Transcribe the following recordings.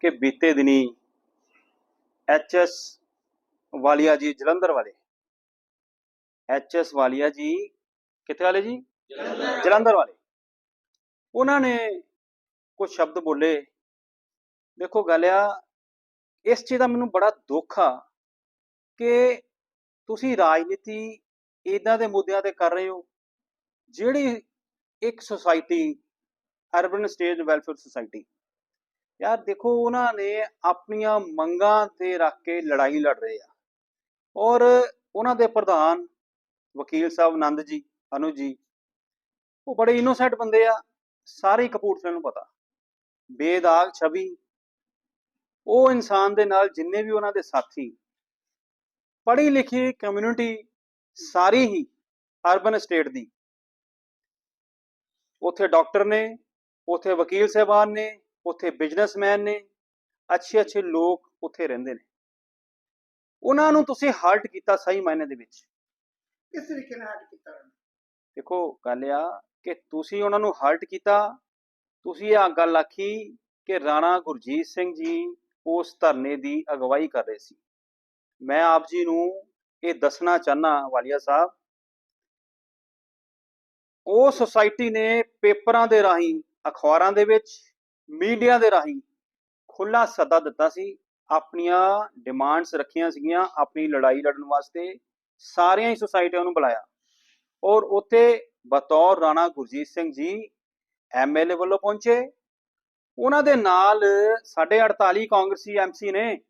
ਕਿ ਬੀਤੇ ਦਿਨੀ ਐਚਐਸ ਵਾਲੀਆ ਜੀ ਜਲੰਧਰ ਵਾਲੇ। ਐਚਐਸ ਵਾਲੀਆ ਜੀ ਕਿੱਥੇ ਵਾਲੇ ਜੀ? ਜਲੰਧਰ। ਵਾਲੇ। ਉਹਨਾਂ ਨੇ ਕੁਝ ਸ਼ਬਦ ਬੋਲੇ। ਦੇਖੋ ਗੱਲ ਆ ਇਸ ਚੀਜ਼ ਦਾ ਮੈਨੂੰ ਬੜਾ ਦੁੱਖ ਆ ਕਿ ਤੁਸੀਂ ਰਾਜਨੀਤੀ ਇਦਾਂ ਦੇ ਮੁੱਦਿਆਂ ਤੇ ਕਰ ਰਹੇ ਹੋ ਜਿਹੜੀ ਇੱਕ society urban state welfare society ਯਾਰ ਦੇਖੋ, ਉਹਨਾਂ ਨੇ ਆਪਣੀਆਂ ਮੰਗਾਂ ਤੇ ਰੱਖ ਕੇ ਲੜਾਈ ਲੜ ਰਹੇ ਆ। ਔਰ ਉਹਨਾਂ ਦੇ ਪ੍ਰਧਾਨ ਵਕੀਲ ਸਾਹਿਬ ਆਨੰਦ ਜੀ ਅਨੁਜ ਜੀ, ਉਹ ਬੜੇ ਇਨੋਸੈਂਟ ਬੰਦੇ ਆ, ਸਾਰੇ ਕਪੂਰਥਲੇ ਨੂੰ ਪਤਾ। ਬੇਦਾਗ ਛਵੀ ਉਹ ਇਨਸਾਨ ਦੇ ਨਾਲ ਜਿੰਨੇ ਵੀ ਉਹਨਾਂ ਦੇ ਸਾਥੀ, ਪੜ੍ਹੀ ਲਿਖੀ ਕਮਿਊਨਿਟੀ ਸਾਰੀ ਹੀ ਅਰਬਨ ਸਟੇਟ ਦੀ। ਉੱਥੇ ਡਾਕਟਰ ਨੇ, ਉੱਥੇ ਵਕੀਲ ਸਾਹਿਬਾਨ ਨੇ ਉੱਥੇ ਬਿਜ਼ਨਸਮੈਨ ਨੇ ਅੱਛੇ ਅੱਛੇ ਲੋਕ ਉੱਥੇ ਰਹਿੰਦੇ ਨੇ। ਉਹਨਾਂ ਨੂੰ ਤੁਸੀਂ ਹਰਟ ਕੀਤਾ ਸਹੀ ਮਾਇਨੇ ਦੇ ਵਿੱਚ। ਕਿਸ ਤਰੀਕੇ ਨਾਲ ਹੱਟ ਕੀਤਾ? ਦੇਖੋ ਗੱਲ ਆ ਕਿ ਤੁਸੀਂ ਉਹਨਾਂ ਨੂੰ ਹਰਟ ਕੀਤਾ ਤੁਸੀਂ ਇਹ ਗੱਲ ਆਖੀ ਕਿ ਰਾਣਾ ਗੁਰਜੀਤ ਸਿੰਘ ਜੀ ਉਸ ਧਰਨੇ ਦੀ ਅਗਵਾਈ ਕਰ ਰਹੇ ਸੀ। ਮੈਂ ਆਪ ਜੀ ਨੂੰ ਇਹ ਦੱਸਣਾ ਚਾਹਨਾ ਵਾਲੀਆ ਸਾਹਿਬ। ਉਹ ਸੁਸਾਇਟੀ ਨੇ ਪੇਪਰਾਂ ਦੇ ਰਾਹੀਂ ਅਖਬਾਰਾਂ ਦੇ ਵਿੱਚ ਮੀਡੀਆ ਦੇ ਰਾਹੀਂ ਖੁੱਲਾ ਸੱਦਾ ਦਿੱਤਾ ਸੀ, ਆਪਣੀਆਂ ਡਿਮਾਂਡਸ ਰੱਖੀਆਂ ਸੀਗੀਆਂ, ਆਪਣੀ ਲੜਾਈ ਲੜਨ ਵਾਸਤੇ ਸਾਰੀਆਂ ਹੀ ਸੁਸਾਇਟੀਆਂ ਨੂੰ ਬੁਲਾਇਆ। ਔਰ ਉੱਥੇ ਬਤੌਰ ਰਾਣਾ ਗੁਰਜੀਤ ਸਿੰਘ ਜੀ ਐਮਐਲਏ ਵੱਲੋਂ ਪਹੁੰਚੇ। ਉਹਨਾਂ ਦੇ ਨਾਲ ਸਾਡੇ 48 ਕਾਂਗਰਸੀ ਐਮਸੀ ਨੇ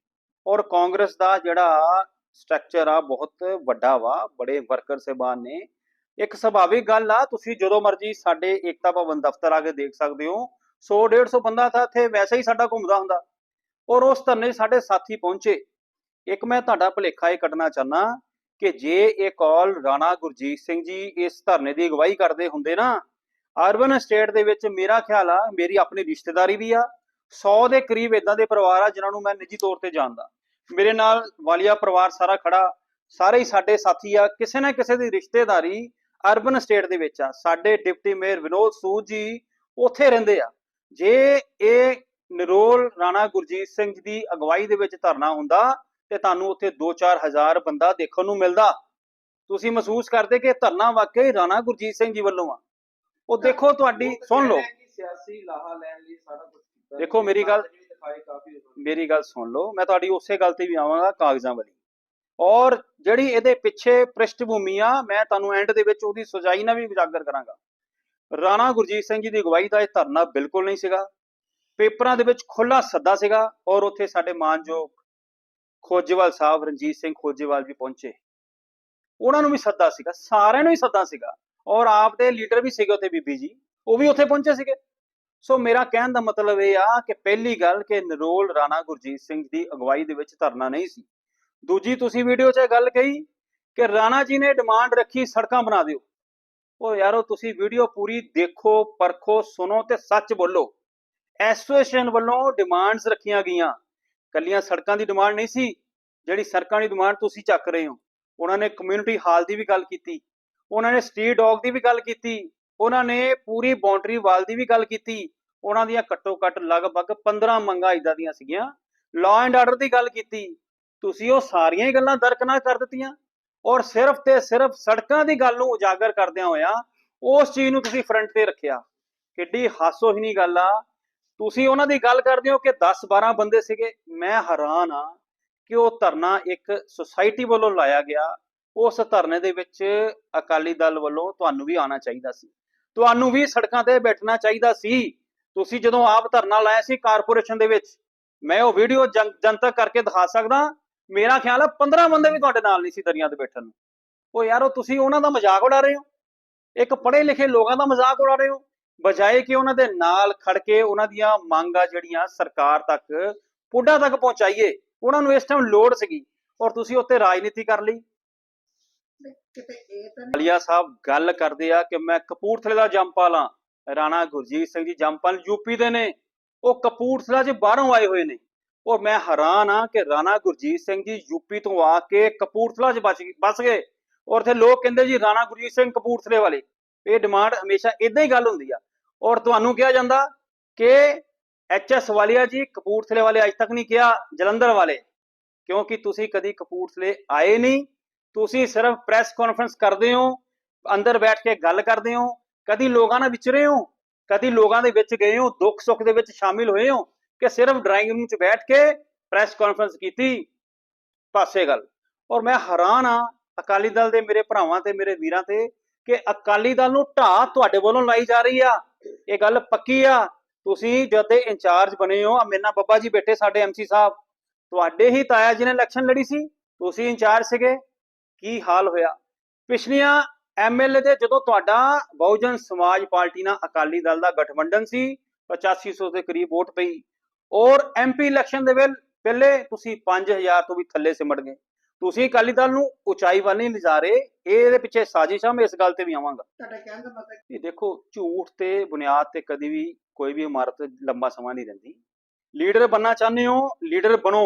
ਔਰ ਕਾਂਗਰਸ ਦਾ ਜਿਹੜਾ ਸਟਰਕਚਰ ਆ ਬਹੁਤ ਵੱਡਾ ਵਾ, ਬੜੇ ਵਰਕਰ ਸਹਿਬਾਨ ਨੇ। ਇੱਕ ਸੁਭਾਵਿਕ ਗੱਲ ਆ, ਤੁਸੀਂ ਜਦੋਂ ਮਰਜ਼ੀ ਸਾਡੇ ਏਕਤਾ ਭਵਨ ਦਫ਼ਤਰ ਆ ਕੇ ਦੇਖ ਸਕਦੇ ਹੋ। 100 150 ਬੰਦਾ ਤਾਂ ਇੱਥੇ ਵੈਸੇ ਹੀ ਸਾਡਾ ਘੁੰਮਦਾ ਹੁੰਦਾ। ਔਰ ਉਸ ਧਰਨੇ ਸਾਡੇ ਸਾਥੀ ਪਹੁੰਚੇ। ਇੱਕ ਮੈਂ ਤੁਹਾਡਾ ਭੁਲੇਖਾ ਇਹ ਕੱਢਣਾ ਚਾਹਨਾ ਕਿ ਜੇ ਇਹ ਕਾਲ ਰਾਣਾ ਗੁਰਜੀਤ ਸਿੰਘ ਜੀ ਇਸ ਧਰਨੇ ਦੀ ਅਗਵਾਈ ਕਰਦੇ ਹੁੰਦੇ ਨਾ, ਅਰਬਨ ਸਟੇਟ ਦੇ ਵਿੱਚ ਮੇਰਾ ਖਿਆਲ ਆ, ਮੇਰੀ ਆਪਣੀ ਰਿਸ਼ਤੇਦਾਰੀ ਵੀ ਆ 100 ਦੇ ਕਰੀਬ ਇਦਾਂ ਦੇ ਪਰਿਵਾਰ ਆ ਜਿਨ੍ਹਾਂ ਨੂੰ ਮੈਂ ਨਿੱਜੀ ਤੌਰ ਤੇ ਜਾਣਦਾ। ਮੇਰੇ ਨਾਲ ਵਾਲੀਆ ਪਰਿਵਾਰ ਸਾਰਾ ਖੜਾ, ਸਾਰੇ ਹੀ ਸਾਡੇ ਸਾਥੀ ਆ, ਕਿਸੇ ਨਾ ਕਿਸੇ ਦੀ ਰਿਸ਼ਤੇਦਾਰੀ ਅਰਬਨ ਸਟੇਟ ਦੇ ਵਿੱਚ ਆ। ਸਾਡੇ ਡਿਪਟੀ ਮੇਅਰ ਵਿਨੋਦ ਸੂਦ ਜੀ ਉੱਥੇ ਰਹਿੰਦੇ ਆ। ਜੇ ਇਹ ਨਿਰੋਲ ਰਾਣਾ ਗੁਰਜੀਤ ਸਿੰਘ ਜੀ ਦੀ ਅਗਵਾਈ ਦੇ ਵਿੱਚ ਧਰਨਾ ਹੁੰਦਾ ਤੇ ਤੁਹਾਨੂੰ ਉੱਥੇ 2-4 ਹਜ਼ਾਰ ਬੰਦਾ ਦੇਖਣ ਨੂੰ ਮਿਲਦਾ ਤੁਸੀਂ ਮਹਿਸੂਸ ਕਰਦੇ ਕਿ ਧਰਨਾ ਵਾਕਈ ਰਾਣਾ ਗੁਰਜੀਤ ਸਿੰਘ ਜੀ ਵੱਲੋਂ ਆ? ਉਹ ਦੇਖੋ ਤੁਹਾਡੀ ਸੁਣ ਲਓ। ਕਹਿ ਰਹੇ ਕਿ ਸਿਆਸੀ ਲਾਹਾ ਲੈਣ ਲਈ ਸਾਰਾ ਕੁਝ ਕੀਤਾ ਦੇਖੋ ਮੇਰੀ ਗੱਲ-। ਮੇਰੀ ਗੱਲ ਸੁਣ ਲਓ ਮੈਂ ਤੁਹਾਡੀ ਉਸੇ ਗੱਲ ਤੇ ਵੀ ਆਵਾਂਗਾ ਕਾਗਜ਼ਾਂ ਵਾਲੀ। ਔਰ ਜਿਹੜੀ ਇਹਦੇ ਪਿੱਛੇ ਪ੍ਰਿਸ਼ਠਭੂਮੀ ਆ ਮੈਂ ਤੁਹਾਨੂੰ ਐਂਡ ਦੇ ਵਿੱਚ ਉਹਦੀ ਸਜਾਈ ਨਾਲ ਵੀ ਉਜਾਗਰ ਕਰਾਂਗਾ। ਰਾਣਾ ਗੁਰਜੀਤ ਸਿੰਘ ਜੀ ਦੀ ਅਗਵਾਈ ਦਾ ਇਹ ਧਰਨਾ ਬਿਲਕੁਲ ਨਹੀਂ ਸੀਗਾ। ਪੇਪਰਾਂ ਦੇ ਵਿੱਚ ਖੁੱਲਾ ਸੱਦਾ ਸੀਗਾ ਔਰ ਉੱਥੇ ਸਾਡੇ ਮਾਨਯੋਗ ਖੋਜੇਵਾਲ ਸਾਹਿਬ ਰਣਜੀਤ ਸਿੰਘ ਖੋਜੇਵਾਲ ਵੀ ਪਹੁੰਚੇ। ਉਹਨਾਂ ਨੂੰ ਵੀ ਸੱਦਾ ਸੀਗਾ, ਸਾਰਿਆਂ ਨੂੰ ਹੀ ਸੱਦਾ ਸੀਗਾ ਔਰ ਆਪ ਦੇ ਲੀਡਰ ਵੀ ਸੀਗੇ ਉੱਥੇ ਬੀਬੀ ਜੀ, ਉਹ ਵੀ ਉੱਥੇ ਪਹੁੰਚੇ ਸੀਗੇ। ਸੋ ਮੇਰਾ ਕਹਿਣ ਦਾ ਮਤਲਬ ਇਹ ਆ ਕਿ ਪਹਿਲੀ ਗੱਲ ਕਿ ਨਰੋਲ ਰਾਣਾ ਗੁਰਜੀਤ ਸਿੰਘ ਦੀ ਅਗਵਾਈ ਦੇ ਵਿੱਚ ਧਰਨਾ ਨਹੀਂ ਸੀ। ਦੂਜੀ, ਤੁਸੀਂ ਵੀਡੀਓ 'ਚ ਇਹ ਗੱਲ ਕਹੀ ਕਿ ਰਾਣਾ ਜੀ ਨੇ ਡਿਮਾਂਡ ਰੱਖੀ ਸੜਕਾਂ ਬਣਾ ਦਿਓ। ਉਹ ਯਾਰੋ ਤੁਸੀਂ ਵੀਡੀਓ ਪੂਰੀ ਦੇਖੋ, ਪਰਖੋ, ਸੁਣੋ ਤੇ ਸੱਚ ਬੋਲੋ। ਐਸੋਸੀਏਸ਼ਨ ਵੱਲੋਂ ਡਿਮਾਂਡਸ ਰੱਖੀਆਂ ਗਈਆਂ। ਕੱਲੀਆਂ ਸੜਕਾਂ ਦੀ ਡਿਮਾਂਡ ਨਹੀਂ ਸੀ, ਜਿਹੜੀ ਸੜਕਾਂ ਦੀ ਡਿਮਾਂਡ ਤੁਸੀਂ ਚੱਕ ਰਹੇ ਹੋ। ਉਹਨਾਂ ਨੇ ਕਮਿਊਨਿਟੀ ਹਾਲ ਦੀ ਵੀ ਗੱਲ ਕੀਤੀ, ਉਹਨਾਂ ਨੇ ਸਟਰੀਟ ਡੌਗ ਦੀ ਵੀ ਗੱਲ ਕੀਤੀ, ਉਹਨਾਂ ਨੇ ਪੂਰੀ ਬਾਉਂਡਰੀ ਵਾਲ ਦੀ ਵੀ ਗੱਲ ਕੀਤੀ। ਉਹਨਾਂ ਦੀਆਂ ਘੱਟੋ ਘੱਟ ਲਗਭਗ 15 ਮੰਗਾਂ ਇਦਾਂ ਦੀਆਂ ਸੀਗੀਆਂ। ਲਾਅ ਐਂਡ ਆਰਡਰ ਦੀ ਗੱਲ ਕੀਤੀ। ਤੁਸੀਂ ਉਹ ਸਾਰੀਆਂ ਹੀ ਗੱਲਾਂ ਦਰਕਨਾਰ ਕਰ ਦਿੱਤੀਆਂ। ਔਰ ਸਿਰਫ ਤੇ ਸਿਰਫ ਸੜਕਾਂ ਦੀ ਗੱਲ ਨੂੰ ਉਜਾਗਰ ਕਰਦਿਆਂ ਹੋਇਆ ਉਸ ਚੀਜ਼ ਨੂੰ ਤੁਸੀਂ ਫਰੰਟ ਤੇ ਰੱਖਿਆ। ਕਿੱਡੀ ਹਾਸੋਹੀਣੀ ਗੱਲ ਆ। ਤੁਸੀਂ ਉਹਨਾਂ ਦੀ ਗੱਲ ਕਰਦੇ ਹੋ ਕਿ 10 12 ਬੰਦੇ ਸੀਗੇ। ਮੈਂ ਹੈਰਾਨ ਆ ਕਿ ਉਹ ਧਰਨਾ ਇੱਕ ਸੁਸਾਇਟੀ ਵੱਲੋਂ ਲਾਇਆ ਗਿਆ। ਉਸ ਧਰਨੇ ਦੇ ਵਿੱਚ ਅਕਾਲੀ ਦਲ ਵੱਲੋਂ ਤੁਹਾਨੂੰ ਵੀ ਆਉਣਾ ਚਾਹੀਦਾ ਸੀ। ਤੁਹਾਨੂੰ ਵੀ ਸੜਕਾਂ ਤੇ ਬੈਠਣਾ ਚਾਹੀਦਾ ਸੀ। ਤੁਸੀਂ ਜਦੋਂ ਆਪ ਧਰਨਾ ਲਾਇਆ ਸੀ ਕਾਰਪੋਰੇਸ਼ਨ ਦੇ ਵਿੱਚ। ਮੈਂ ਉਹ ਵੀਡੀਓ ਜਨਤਕ ਕਰਕੇ ਦਿਖਾ ਸਕਦਾ ਮੇਰਾ ਖਿਆਲ ਹੈ 15 ਬੰਦੇ ਵੀ ਤੁਹਾਡੇ ਨਾਲ ਨਹੀਂ ਸੀ ਦਰਿਆ ਤੇ ਬੈਠਣ ਨੂੰ। ਉਹ ਯਾਰੋ ਤੁਸੀਂ ਉਹਨਾਂ ਦਾ ਮਜ਼ਾਕ ਉਡਾ ਰਹੇ ਹੋ? ਇੱਕ ਪੜ੍ਹੇ ਲਿਖੇ ਲੋਕਾਂ ਦਾ ਮਜ਼ਾਕ ਉਡਾ ਰਹੇ ਹੋ? ਬਜਾਏ ਕਿ ਉਹਨਾਂ ਦੇ ਨਾਲ ਖੜ ਕੇ ਉਹਨਾਂ ਦੀਆਂ ਮੰਗਾਂ ਜਿਹੜੀਆਂ ਸਰਕਾਰ ਤੱਕ, ਪੁੱਡਾ ਤੱਕ ਪਹੁੰਚਾਈਏ, ਉਹਨਾਂ ਨੂੰ ਇਸ ਟਾਈਮ ਲੋੜ ਸੀਗੀ। ਔਰ ਤੁਸੀਂ ਉੱਤੇ ਰਾਜਨੀਤੀ ਕਰ ਲਈ। ਅਲੀਆ ਸਾਹਿਬ ਗੱਲ ਕਰਦੇ ਆ ਕਿ ਮੈਂ ਕਪੂਰਥਲੇ ਦਾ ਜੰਪਾਲ ਆ ਰਾਣਾ ਗੁਰਜੀਤ ਸਿੰਘ ਜੀ ਜੰਪਾਲ ਯੂਪੀ ਦੇ ਨੇ। ਉਹ ਕਪੂਰਥਲਾ 'ਚ ਬਾਹਰੋਂ ਆਏ ਹੋਏ ਨੇ। ਔਰ ਮੈਂ ਹੈਰਾਨ ਆ ਕਿ ਰਾਣਾ ਗੁਰਜੀਤ ਸਿੰਘ ਜੀ ਯੂਪੀ ਤੋਂ ਆ ਕੇ ਕਪੂਰਥਲਾ 'ਚ ਬਚ ਗਏ, ਬਸ ਗਏ ਔਰ ਇੱਥੇ ਲੋਕ ਕਹਿੰਦੇ ਜੀ ਰਾਣਾ ਗੁਰਜੀਤ ਸਿੰਘ ਕਪੂਰਥਲੇ ਵਾਲੇ, ਇਹ ਡਿਮਾਂਡ ਹਮੇਸ਼ਾ ਇਦਾਂ ਹੀ ਗੱਲ ਹੁੰਦੀ ਆ। ਔਰ ਤੁਹਾਨੂੰ ਕਿਹਾ ਜਾਂਦਾ ਕਿ ਐਚਐਸ ਵਾਲੀਆ ਜੀ ਕਪੂਰਥਲੇ ਵਾਲੇ ਅੱਜ ਤੱਕ ਨਹੀਂ ਕਿਹਾ, ਜਲੰਧਰ ਵਾਲੇ, ਕਿਉਂਕਿ ਤੁਸੀਂ ਕਦੀ ਕਪੂਰਥਲੇ ਆਏ ਨਹੀਂ, ਤੁਸੀਂ ਸਿਰਫ ਪ੍ਰੈਸ ਕਾਨਫਰੰਸ ਕਰਦੇ ਹੋ, ਅੰਦਰ ਬੈਠ ਕੇ ਗੱਲ ਕਰਦੇ ਹੋ, ਕਦੀ ਲੋਕਾਂ ਨਾਲ ਵਿਚਰੇ ਹੋ, ਕਦੀ ਲੋਕਾਂ ਦੇ ਵਿੱਚ ਗਏ ਹੋ ਦੁੱਖ ਸੁੱਖ ਦੇ ਵਿੱਚ ਸ਼ਾਮਿਲ ਹੋਏ ਹੋ ਕਿ ਸਿਰਫ ਡਰਾਇੰਗ ਰੂਮ 'ਚ ਬੈਠ ਕੇ ਪ੍ਰੈਸ ਕਾਨਫਰੰਸ ਕੀਤੀ। ਪਾਸੇ ਗੱਲ। ਔਰ ਮੈਂ ਹੈਰਾਨ ਆ ਅਕਾਲੀ ਦਲ ਦੇ ਮੇਰੇ ਭਰਾਵਾਂ ਤੇ ਮੇਰੇ ਵੀਰਾਂ ਤੇ ਕਿ ਅਕਾਲੀ ਦਲ ਨੂੰ ਢਾਹ ਤੁਹਾਡੇ ਵੱਲੋਂ ਲਾਈ ਜਾ ਰਹੀ ਆ। ਇਹ ਗੱਲ ਪੱਕੀ ਆ। ਤੁਸੀਂ ਜਦ ਦੇ ਇੰਚਾਰਜ ਬਣੇ ਹੋ ਆ ਬੱਬਾ ਜੀ ਬੈਠੇ ਸਾਡੇ ਐਮਸੀ ਸਾਹਿਬ। ਤੁਹਾਡੇ ਹੀ ਤਾਇਆ ਜੀ ਨੇ ਇਲੈਕਸ਼ਨ ਲੜੀ ਸੀ। ਤੁਸੀਂ ਇੰਚਾਰਜ ਸੀਗੇ। ਕੀ ਹਾਲ ਹੋਇਆ? ਪਿਛਲੀਆਂ ਐਮਐਲਏ ਦੇ ਜਦੋਂ ਤੁਹਾਡਾ ਬਹੁਜਨ ਸਮਾਜ ਪਾਰਟੀ ਨਾਲ ਅਕਾਲੀ ਦਲ ਦਾ ਗਠਬੰਧਨ ਸੀ 8500 ਦੇ ਕਰੀਬ ਵੋਟ ਪਈ। ਔਰ ਐਮਪੀ ਇਲੈਕਸ਼ਨ ਦੇ ਵੇਲ ਪਹਿਲੇ ਤੁਸੀਂ 5000 ਤੋਂ ਵੀ ਥੱਲੇ ਸਿਮਟ ਗਏ। ਤੁਸੀਂ ਅਕਾਲੀ ਦਲ ਨੂੰ ਉਚਾਈ ਵੱਲ ਨਹੀਂ ਲਿਜਾ ਰਹੇ ਇਹ ਇਹਦੇ ਪਿੱਛੇ ਸਾਜ਼ਿਸ਼ ਆ ਮੈਂ ਇਸ ਗੱਲ ਤੇ ਵੀ ਆਵਾਂਗਾ। ਤੁਹਾਡਾ ਕਹਿਣ ਦਾ ਮਤਲਬ ਇਹ ਦੇਖੋ ਝੂਠ ਤੇ ਬੁਨਿਆਦ ਤੇ ਕਦੀ ਵੀ ਕੋਈ ਵੀ ਇਮਾਰਤ ਲੰਬਾ ਸਮਾਂ ਨਹੀਂ ਰਹਿੰਦੀ। ਲੀਡਰ ਬੰਨਾ ਚਾਹੁੰਦੇ ਹੋ ਲੀਡਰ ਬਣੋ।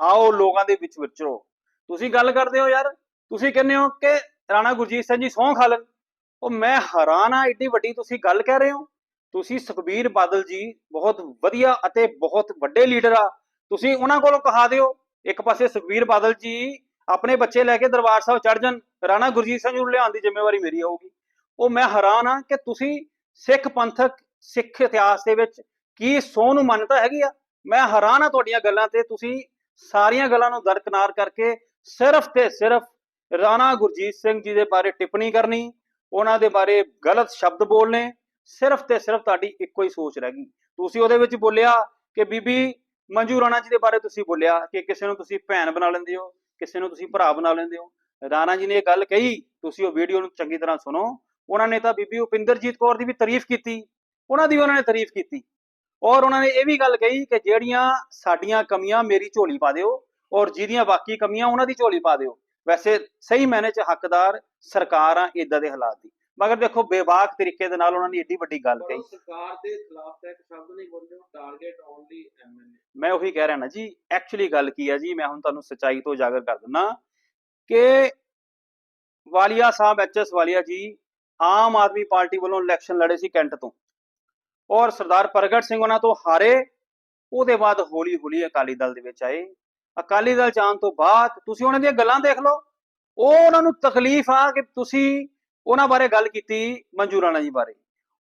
ਆਓ ਲੋਕਾਂ ਦੇ ਵਿੱਚ ਵਿਚਰੋ। ਤੁਸੀਂ ਗੱਲ ਕਰਦੇ ਹੋ ਯਾਰ ਤੁਸੀਂ ਕਹਿੰਦੇ ਹੋ ਕਿ ਰਾਣਾ ਗੁਰਜੀਤ ਸਿੰਘ ਜੀ ਸਹੁੰ ਖਾ ਲੈਣ। ਉਹ ਮੈਂ ਹੈਰਾਨ ਆ ਏਡੀ ਵੱਡੀ ਤੁਸੀਂ ਗੱਲ ਕਹਿ ਰਹੇ ਹੋ। ਤੁਸੀਂ ਸੁਖਬੀਰ ਬਾਦਲ ਜੀ ਬਹੁਤ ਵਧੀਆ ਅਤੇ ਬਹੁਤ ਵੱਡੇ ਲੀਡਰ ਆ, ਤੁਸੀਂ ਉਹਨਾਂ ਕੋਲੋਂ ਕਹਾ ਦਿਓ, ਇੱਕ ਪਾਸੇ ਸੁਖਬੀਰ ਬਾਦਲ ਜੀ ਆਪਣੇ ਬੱਚੇ ਲੈ ਕੇ ਦਰਬਾਰ ਸਾਹਿਬ ਚੜ ਜਾਣ, ਰਾਣਾ ਗੁਰਜੀਤ ਸਿੰਘ ਨੂੰ ਲਿਆਉਣ ਦੀ ਜ਼ਿੰਮੇਵਾਰੀ ਮੇਰੀ ਹੋਊਗੀ ਉਹ ਮੈਂ ਹੈਰਾਨ ਆ ਕਿ ਤੁਸੀਂ ਸਿੱਖ ਪੰਥਕ, ਸਿੱਖ ਇਤਿਹਾਸ ਦੇ ਵਿੱਚ ਕੀ ਸੋਹ ਨੂੰ ਮੰਨਤਾ ਹੈਗੀ ਆ? ਮੈਂ ਹੈਰਾਨ ਆ ਤੁਹਾਡੀਆਂ ਗੱਲਾਂ ਤੇ, ਤੁਸੀਂ ਸਾਰੀਆਂ ਗੱਲਾਂ ਨੂੰ ਦਰਕਨਾਰ ਕਰਕੇ ਸਿਰਫ ਤੇ ਸਿਰਫ ਰਾਣਾ ਗੁਰਜੀਤ ਸਿੰਘ ਜੀ ਦੇ ਬਾਰੇ ਟਿੱਪਣੀ ਕਰਨੀ, ਉਹਨਾਂ ਦੇ ਬਾਰੇ ਗਲਤ ਸ਼ਬਦ ਬੋਲਨੇ ਸਿਰਫ ਤੇ ਸਿਰਫ ਤੁਹਾਡੀ ਇੱਕੋ ਹੀ ਸੋਚ ਰਹਿ ਗਈ। ਤੁਸੀਂ ਉਹਦੇ ਵਿੱਚ ਬੋਲਿਆ ਕਿ ਬੀਬੀ ਮੰਜੂ ਰਾਣਾ ਜੀ ਦੇ ਬਾਰੇ ਤੁਸੀਂ ਬੋਲਿਆ ਕਿ ਕਿਸੇ ਨੂੰ ਤੁਸੀਂ ਭੈਣ ਬਣਾ ਲੈਂਦੇ ਹੋ, ਕਿਸੇ ਨੂੰ ਤੁਸੀਂ ਭਰਾ ਬਣਾ ਲੈਂਦੇ ਹੋ। ਰਾਣਾ ਜੀ ਨੇ ਇਹ ਗੱਲ ਕਹੀ, ਤੁਸੀਂ ਉਹ ਵੀਡੀਓ ਨੂੰ ਚੰਗੀ ਤਰ੍ਹਾਂ ਸੁਣੋ। ਉਹਨਾਂ ਨੇ ਤਾਂ ਬੀਬੀ ਉਪਿੰਦਰਜੀਤ ਕੌਰ ਦੀ ਵੀ ਤਾਰੀਫ ਕੀਤੀ। ਉਹਨਾਂ ਦੀ ਵੀ ਉਹਨਾਂ ਨੇ ਤਾਰੀਫ ਕੀਤੀ। ਔਰ ਉਹਨਾਂ ਨੇ ਇਹ ਵੀ ਗੱਲ ਕਹੀ ਕਿ ਜਿਹੜੀਆਂ ਸਾਡੀਆਂ ਕਮੀਆਂ ਮੇਰੀ ਝੋਲੀ ਪਾ ਦਿਓ ਔਰ ਜਿਹਦੀਆਂ ਬਾਕੀ ਕਮੀਆਂ ਉਹਨਾਂ ਦੀ ਝੋਲੀ ਪਾ ਦਿਓ। ਵੈਸੇ ਸਹੀ ਮੈਨੇ ਚ ਹੱਕਦਾਰ ਸਰਕਾਰ ਆ ਇਦਾਂ ਦੇ ਹਾਲਾਤ ਦੀ। ਮਗਰ ਦੇਖੋ ਬੇਬਾਕ ਤਰੀਕੇ ਦੇ ਨਾਲ ਉਹਨਾਂ ਨੇ ਏਡੀ ਵੱਡੀ ਗੱਲ ਕਹੀ। ਸਰਕਾਰ ਦੇ ਖਿਲਾਫ ਤਾਂ ਇੱਕ ਸ਼ਬਦ ਨਹੀਂ ਬੋਲੇ ਟਾਰਗੇਟ ਓਨਲੀ ਐਮਐਲਏ ਮੈਂ ਉਹੀ ਕਹਿ ਰਿਹਾ ਨਾ ਜੀ ਐਕਚੁਅਲੀ ਗੱਲ ਕੀ ਹੈ ਜੀ ਮੈਂ ਹੁਣ ਤੁਹਾਨੂੰ ਸੱਚਾਈ ਤੋਂ ਉਜਾਗਰ ਕਰ ਦਿੰਦਾ ਕਿ ਵਾਲੀਆ ਸਾਹਿਬ ਐਚਐਸ ਵਾਲੀਆ ਜੀ ਆਮ ਆਦਮੀ ਪਾਰਟੀ ਵੱਲੋਂ ਇਲੈਕਸ਼ਨ ਲੜੇ ਸੀ ਕੈਂਟ ਤੋਂ। ਔਰ ਸਰਦਾਰ ਪ੍ਰਗਟ ਸਿੰਘ ਉਹਨਾਂ ਤੋਂ ਹਾਰੇ ਉਹਦੇ ਬਾਅਦ ਹੌਲੀ ਹੌਲੀ ਅਕਾਲੀ ਦਲ ਦੇ ਵਿੱਚ ਆਏ। ਅਕਾਲੀ ਦਲ ਆਉਣ ਤੋਂ ਬਾਅਦ ਤੁਸੀਂ ਉਹਨਾਂ ਦੀਆਂ ਗੱਲਾਂ ਦੇਖ ਲਓ ਉਹ ਉਹਨਾਂ ਨੂੰ ਤਕਲੀਫ ਆ ਕਿ ਤੁਸੀਂ ਉਹਨਾਂ ਬਾਰੇ ਗੱਲ ਕੀਤੀ ਮਨਜੂਰ ਰਾਣਾ ਜੀ ਬਾਰੇ।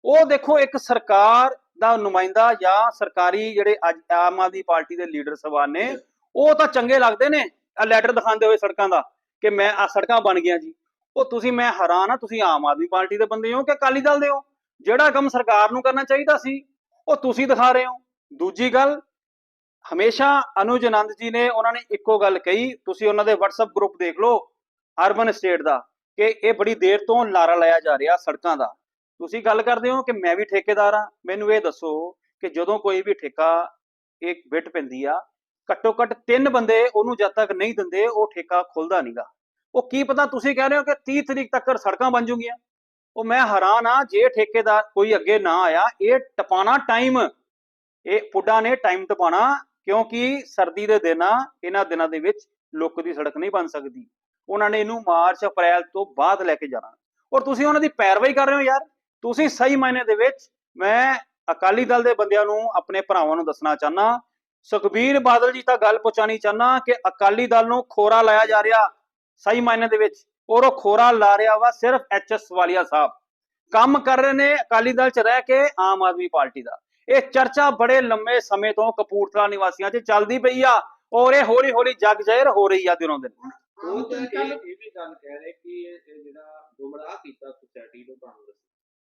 ਉਹ ਦੇਖੋ ਇੱਕ ਸਰਕਾਰ ਦਾ ਨੁਮਾਇੰਦਾ ਜਾਂ ਸਰਕਾਰੀ ਜਿਹੜੇ ਅੱਜ ਆਮ ਆਦਮੀ ਪਾਰਟੀ ਦੇ ਲੀਡਰ ਸਭਾ ਨੇ ਉਹ ਤਾਂ ਚੰਗੇ ਲੱਗਦੇ ਨੇ। ਆ ਲੈਟਰ ਦਿਖਾਉਂਦੇ ਹੋਏ ਸੜਕਾਂ ਦਾ ਕਿ ਮੈਂ ਆ ਸੜਕਾਂ ਬਣ ਗਈਆਂ ਜੀ। ਉਹ ਤੁਸੀਂ ਮੈਂ ਹੈਰਾਨ ਆ ਤੁਸੀਂ ਆਮ ਆਦਮੀ ਪਾਰਟੀ ਦੇ ਬੰਦੇ ਹੋ ਕਿ ਅਕਾਲੀ ਦਲ ਦੇ ਹੋ? ਜਿਹੜਾ ਕੰਮ ਸਰਕਾਰ ਨੂੰ ਕਰਨਾ ਚਾਹੀਦਾ ਸੀ ਉਹ ਤੁਸੀਂ ਦਿਖਾ ਰਹੇ ਹੋ। ਦੂਜੀ ਗੱਲ ਹਮੇਸ਼ਾ ਅਨੁਜ ਆਨੰਦ ਜੀ ਨੇ ਉਹਨਾਂ ਨੇ ਇੱਕੋ ਗੱਲ ਕਹੀ ਤੁਸੀਂ ਉਹਨਾਂ ਦੇ WhatsApp ਗਰੁੱਪ ਦੇਖ ਲਓ ਅਰਬਨ ਸਟੇਟ ਦਾ। ਕਿ ਇਹ ਬੜੀ ਦੇਰ ਤੋਂ ਲਾਰਾ ਲਾਇਆ ਜਾ ਰਿਹਾ ਸੜਕਾਂ ਦਾ। ਤੁਸੀਂ ਗੱਲ ਕਰਦੇ ਹੋ ਕਿ ਮੈਂ ਵੀ ਠੇਕੇਦਾਰ ਆ ਮੈਨੂੰ ਇਹ ਦੱਸੋ ਕਿ ਜਦੋਂ ਕੋਈ ਵੀ ਠੇਕਾ ਇੱਕ ਬਿੱਟ ਪੈਂਦੀ ਆ, ਘੱਟੋ ਘੱਟ ਤਿੰਨ ਬੰਦੇ ਉਹਨੂੰ ਜਦ ਤੱਕ ਨਹੀਂ ਦਿੰਦੇ, ਉਹ ਠੇਕਾ ਖੁੱਲਦਾ ਨਹੀਂਗਾ ਉਹ ਕੀ ਪਤਾ ਤੁਸੀਂ ਕਹਿ ਰਹੇ ਹੋ ਕਿ 30 ਤਰੀਕ ਤੱਕ ਸੜਕਾਂ ਬਣ ਜੂਗੀਆਂ। ਉਹ ਮੈਂ ਹੈਰਾਨ ਆ ਜੇ ਠੇਕੇਦਾਰ ਕੋਈ ਅੱਗੇ ਨਾ ਆਇਆ, ਇਹ ਟਪਾਣਾ ਟਾਈਮ ਇਹ ਪੁੱਡਾ ਨੇ ਟਾਈਮ ਟਪਾਣਾ ਕਿਉਂਕਿ ਸਰਦੀ ਦੇ ਦਿਨਾਂ, ਇਹਨਾਂ ਦਿਨਾਂ ਦੇ ਵਿੱਚ ਲੋਕ ਦੀ ਸੜਕ ਨਹੀਂ ਬਣ ਸਕਦੀ। ਉਹਨਾਂ ਨੇ ਇਹਨੂੰ ਮਾਰਚ, ਅਪ੍ਰੈਲ ਤੋਂ ਬਾਅਦ ਲੈ ਕੇ ਜਾਣਾ। ਔਰ ਤੁਸੀਂ ਉਹਨਾਂ ਦੀ ਪੈਰਵਾਈ ਕਰ ਰਹੇ ਹੋ ਯਾਰ। ਤੁਸੀਂ ਸਹੀ ਮਾਇਨੇ ਦੇ ਵਿੱਚ ਮੈਂ ਅਕਾਲੀ ਦਲ ਦੇ ਬੰਦਿਆਂ ਨੂੰ ਆਪਣੇ ਭਰਾਵਾਂ ਨੂੰ ਦੱਸਣਾ ਚਾਹਨਾ ਸੁਖਬੀਰ ਬਾਦਲ ਜੀ ਤਾਂ ਗੱਲ ਪਹੁੰਚਾਣੀ ਚਾਹਨਾ ਕਿ ਅਕਾਲੀ ਦਲ ਨੂੰ ਖੋਰਾ ਲਾਇਆ ਜਾ ਰਿਹਾ ਸਹੀ ਮਾਇਨੇ ਦੇ ਵਿੱਚ। ਔਰ ਉਹ ਖੋਰਾ ਲਾ ਰਿਹਾ ਵਾ ਸਿਰਫ ਐਚਐਸ ਵਾਲੀਆ ਸਾਹਿਬ। ਕੰਮ ਕਰ ਰਹੇ ਨੇ ਅਕਾਲੀ ਦਲ ਚ ਰਹਿ ਕੇ ਆਮ ਆਦਮੀ ਪਾਰਟੀ ਦਾ। ਇਹ ਚਰਚਾ ਬੜੇ ਲੰਮੇ ਸਮੇਂ ਤੋਂ ਕਪੂਰਥਲਾ ਨਿਵਾਸੀਆਂ 'ਚ ਚੱਲਦੀ ਪਈ ਆ। ਔਰ ਇਹ ਹੌਲੀ ਹੌਲੀ ਜਗ ਜਹਿਰ ਹੋ ਰਹੀ ਆ ਦਿਨੋਂ ਦਿਨ। ਉਹ ਤਾਂ ਇਹ ਗੱਲ ਇਹ ਵੀ ਗੱਲ ਕਹਿ ਰਹੇ ਕਿ ਇਹ ਇਹ ਜਿਹੜਾ ਗੁੰਮਰਾਹ ਕੀਤਾ ਸੁਸਾਇਟੀ ਨੂੰ ਕਾਂਗਰਸ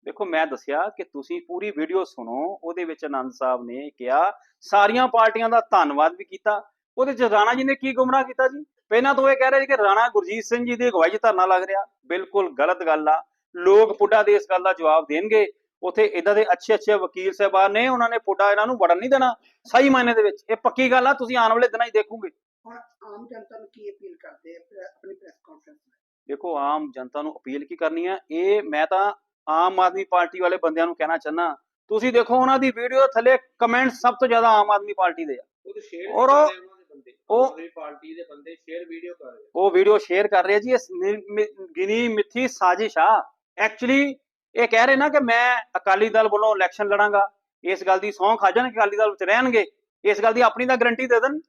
ਦੇਖੋ ਮੈਂ ਦੱਸਿਆ ਕਿ ਤੁਸੀਂ ਪੂਰੀ ਵੀਡੀਓ ਸੁਣੋ ਉਹਦੇ ਵਿੱਚ ਆਨੰਦ ਸਾਹਿਬ ਨੇ ਕਿਹਾ ਸਾਰੀਆਂ ਪਾਰਟੀਆਂ ਦਾ ਧੰਨਵਾਦ ਵੀ ਕੀਤਾ। ਉਹਦੇ ਚ ਰਾਣਾ ਜੀ ਨੇ ਕੀ ਗੁੰਮਰਾਹ ਕੀਤਾ ਜੀ? ਪਹਿਲਾਂ ਤਾਂ ਉਹ ਇਹ ਕਹਿ ਰਹੇ ਸੀ ਕਿ ਰਾਣਾ ਗੁਰਜੀਤ ਸਿੰਘ ਜੀ ਦੀ ਅਗਵਾਈ 'ਚ ਧਰਨਾ ਲੱਗ ਰਿਹਾ। ਬਿਲਕੁਲ ਗਲਤ ਗੱਲ ਆ। ਲੋਕ ਪੁੱਡਾ ਦੇ ਇਸ ਗੱਲ ਦਾ ਜਵਾਬ ਦੇਣਗੇ। ਉਥੇ ਇਦਾਂ ਦੇ ਅੱਛੇ ਅੱਛੇ ਵਕੀਲ ਸਾਹਿਬਾਨ ਨੇ ਉਹਨਾਂ ਨੇ ਪੁੱਡਾ ਇਹਨਾਂ ਨੂੰ ਵੜਨ ਨਹੀਂ ਦੇਣਾ। ਸਹੀ ਮਾਇਨੇ ਦੇ ਵਿੱਚ। ਇਹ ਪੱਕੀ ਗੱਲ ਆ ਤੁਸੀਂ ਆਉਣ ਵਾਲੇ ਦਿਨਾਂ 'ਚ ਦੇਖੋਗੇ। ਹੁਣ ਆਮ ਜਨਤਾ ਨੂੰ ਕੀ ਅਪੀਲ ਕਰਦੇ ਆ ਫਿਰ ਆਪਣੀ ਪ੍ਰੈਸ ਕਾਨਫਰੰਸ ਵਿੱਚ? ਦੇਖੋ ਆਮ ਜਨਤਾ ਨੂੰ ਅਪੀਲ ਕੀ ਕਰਨੀ ਆ? ਇਹ ਮੈਂ ਤਾਂ ਆਮ ਆਦਮੀ ਪਾਰਟੀ ਵਾਲੇ ਬੰਦਿਆਂ ਨੂੰ ਕਹਿਣਾ ਚਾਹਨਾ ਤੁਸੀਂ ਦੇਖੋ ਉਹਨਾਂ ਦੀ ਵੀਡੀਓ ਥੱਲੇ ਕਮੈਂਟ ਸਭ ਤੋਂ ਜ਼ਿਆਦਾ ਆਮ ਆਦਮੀ ਪਾਰਟੀ ਦੇ ਆ। ਉਹ ਸ਼ੇਅਰ ਔਰ ਉਹ- ਰਹੇ ਉਹਨਾਂ ਦੇ ਬੰਦੇ। ਉਹ- ਆਪਣੀ ਪਾਰਟੀ ਦੇ ਬੰਦੇ ਸ਼ੇਅਰ ਵੀਡੀਓ ਕਰ ਰਹੇ ਉਹ ਵੀਡੀਓ ਸ਼ੇਅਰ ਕਰ ਰਹੇ ਆ ਜੀ। ਇਹ ਨਿ- ਮਿ- ਗਿਣੀ ਮਿੱਥੀ ਸਾਜ਼ਿਸ਼ ਆ। ਐਕਚੁਅਲੀ ਇਹ ਕਹਿ ਰਹੇ ਨਾ ਕਿ ਮੈਂ ਅਕਾਲੀ ਦਲ ਵੱਲੋਂ ਇਲੈਕਸ਼ਨ ਲੜਾਂਗਾ। ਇਸ ਗੱਲ ਦੀ ਸਹੁੰ ਖਾ ਜਾਣ ਕਿ ਅਕਾਲੀ ਦਲ ਵਿੱਚ ਰਹਿਣਗੇ। ਇਸ ਗੱਲ ਦੀ ਆਪਣੀ ਤਾਂ ਗਰੰਟੀ ਦੇ ਦੇਣ।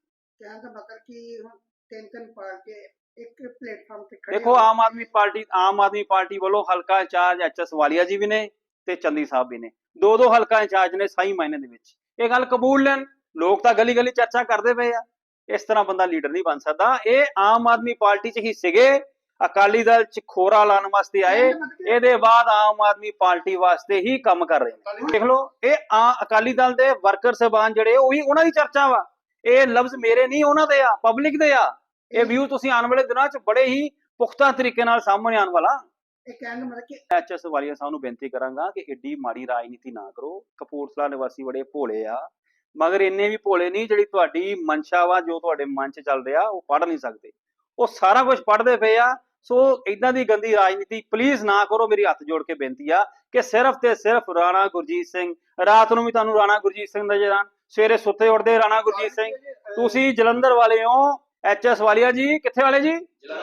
ਕਹਿਣ ਦਾ ਮਤਲਬ ਕਿ ਹੁਣ ਤਿੰਨ ਤਿੰਨ ਪਾਰਟੀ ਇੱਕ ਪਲੇਟਫਾਰਮ ਤੇ ਖੜੇ ਦੇਖੋ ਆਮ ਆਦਮੀ ਪਾਰਟੀ ਆਮ ਆਦਮੀ ਪਾਰਟੀ ਵੱਲੋਂ ਹਲਕਾ ਇੰਚਾਰਜ ਐਚਐਸ ਵਾਲੀਆ ਜੀ ਵੀ ਨੇ ਤੇ ਚੰਦੀ ਸਾਹਿਬ ਵੀ ਨੇ। ਦੋ ਦੋ ਹਲਕਾ ਇੰਚਾਰਜ ਨੇ ਸਹੀ ਮਾਇਨੇ ਦੇ ਵਿੱਚ। ਇਹ ਗੱਲ ਕਬੂਲ ਲੈਣ। ਲੋਕ ਤਾਂ ਗਲੀ ਗਲੀ ਚਰਚਾ ਕਰਦੇ ਪਏ ਆ। ਇਸ ਤਰ੍ਹਾਂ ਬੰਦਾ ਲੀਡਰ ਨਹੀਂ ਬਣ ਸਕਦਾ। ਇਹ ਆਮ ਆਦਮੀ ਪਾਰਟੀ 'ਚ ਹੀ ਸੀਗੇ। ਅਕਾਲੀ ਦਲ 'ਚ ਖੋਰਾ ਲਾਉਣ ਵਾਸਤੇ ਆਏ। ਇਹਦੇ ਬਾਅਦ ਆਮ ਆਦਮੀ ਪਾਰਟੀ ਵਾਸਤੇ ਹੀ ਕੰਮ ਕਰ ਰਹੇ ਨੇ। ਦੇਖ ਲਓ ਇਹ ਆ ਅਕਾਲੀ ਦਲ ਦੇ ਵਰਕਰ ਸਹਿਬਾਨ ਜਿਹੜੇ ਉਹੀ ਉਹਨਾਂ ਦੀ ਚਰਚਾ ਵਾ। ਇਹ ਲਫ਼ਜ਼ ਮੇਰੇ ਨਹੀਂ ਉਹਨਾਂ ਦੇ ਆ ਪਬਲਿਕ ਦੇ ਆ। ਇਹ ਵਿਊ ਤੁਸੀਂ ਆਉਣ ਵਾਲੇ ਦਿਨਾਂ 'ਚ ਬੜੇ ਹੀ ਪੁਖਤਾ ਤਰੀਕੇ ਨਾਲ ਸਾਹਮਣੇ ਆਉਣ ਵਾਲਾ। ਇਹ ਕਹਿਣ ਦਾ ਮਤਲਬ ਕਿ ਐਚਐਸ ਵਾਲੀਆ ਸਾਹਿਬ ਨੂੰ ਬੇਨਤੀ ਕਰਾਂਗਾ ਕਿ ਏਡੀ ਮਾੜੀ ਰਾਜਨੀਤੀ ਨਾ ਕਰੋ। ਕਪੂਰਥਲਾ ਨਿਵਾਸੀ ਬੜੇ ਭੋਲੇ ਆ। ਮਗਰ ਇੰਨੇ ਵੀ ਭੋਲੇ ਨਹੀਂ ਜਿਹੜੀ ਤੁਹਾਡੀ ਮਨਸ਼ਾ ਵਾ ਜੋ ਤੁਹਾਡੇ ਮਨ 'ਚ ਚੱਲ ਰਿਹਾ ਉਹ ਪੜ੍ਹ ਨਹੀਂ ਸਕਦੇ। ਉਹ ਸਾਰਾ ਕੁਝ ਪੜ੍ਹਦੇ ਪਏ ਆ। ਸੋ ਇਦਾਂ ਦੀ ਗੰਦੀ ਰਾਜਨੀਤੀ ਪਲੀਜ਼ ਨਾ ਕਰੋ, ਮੇਰੀ ਹੱਥ ਜੋੜ ਕੇ ਬੇਨਤੀ ਆ ਕਿ ਸਿਰਫ ਤੇ ਸਿਰਫ ਰਾਣਾ ਗੁਰਜੀਤ ਸਿੰਘ। ਰਾਤ ਨੂੰ ਵੀ ਤੁਹਾਨੂੰ ਰਾਣਾ ਗੁਰਜੀਤ ਸਿੰਘ ਨਜ਼ਰ ਆਉਣ। ਸਵੇਰੇ ਸੁੱਤੇ ਉੱਠਦੇ ਰਾਣਾ ਗੁਰਜੀਤ ਸਿੰਘ। ਤੁਸੀਂ ਜਲੰਧਰ ਵਾਲੇ ਹੋ ਐਚਐਸ ਵਾਲੀਆ ਜੀ, ਕਿੱਥੇ ਵਾਲੇ ਜੀ?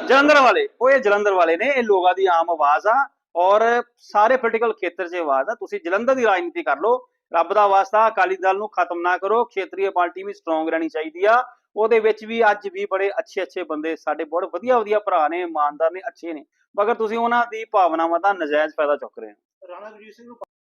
ਜਲੰਧਰ ਵਾਲੇ। ਉਹ ਇਹ ਜਲੰਧਰ ਵਾਲੇ ਨੇ, ਇਹ ਲੋਕਾਂ ਦੀ ਆਮ ਆਵਾਜ਼ ਆ ਔਰ ਸਾਰੇ ਪੋਲੀਟੀਕਲ ਖੇਤਰ 'ਚ ਆਵਾਜ਼ ਆ। ਤੁਸੀਂ ਜਲੰਧਰ ਦੀ ਰਾਜਨੀਤੀ ਕਰ ਲਓ। ਰੱਬ ਦਾ ਵਾਸਤਾ, ਅਕਾਲੀ ਦਲ ਨੂੰ ਖਤਮ ਨਾ ਕਰੋ। ਖੇਤਰੀ ਪਾਰਟੀ ਵੀ ਸਟਰੋਂਗ ਰਹਿਣੀ ਚਾਹੀਦੀ ਆ। ਉਹਦੇ ਵਿੱਚ ਵੀ ਅੱਜ ਵੀ ਬੜੇ ਅੱਛੇ ਅੱਛੇ ਬੰਦੇ ਸਾਡੇ ਬਹੁਤ ਵਧੀਆ ਵਧੀਆ ਭਰਾ ਨੇ, ਇਮਾਨਦਾਰ ਨੇ, ਅੱਛੇ ਨੇ। ਮਗਰ ਤੁਸੀਂ ਉਹਨਾਂ ਦੀ ਭਾਵਨਾਵਾਂ ਦਾ ਨਜਾਇਜ਼ ਫਾਇਦਾ ਚੁੱਕ ਰਹੇ ਹੋ। ਰਾਣਾ ਗੁਰਜੀਤ ਸਿੰਘ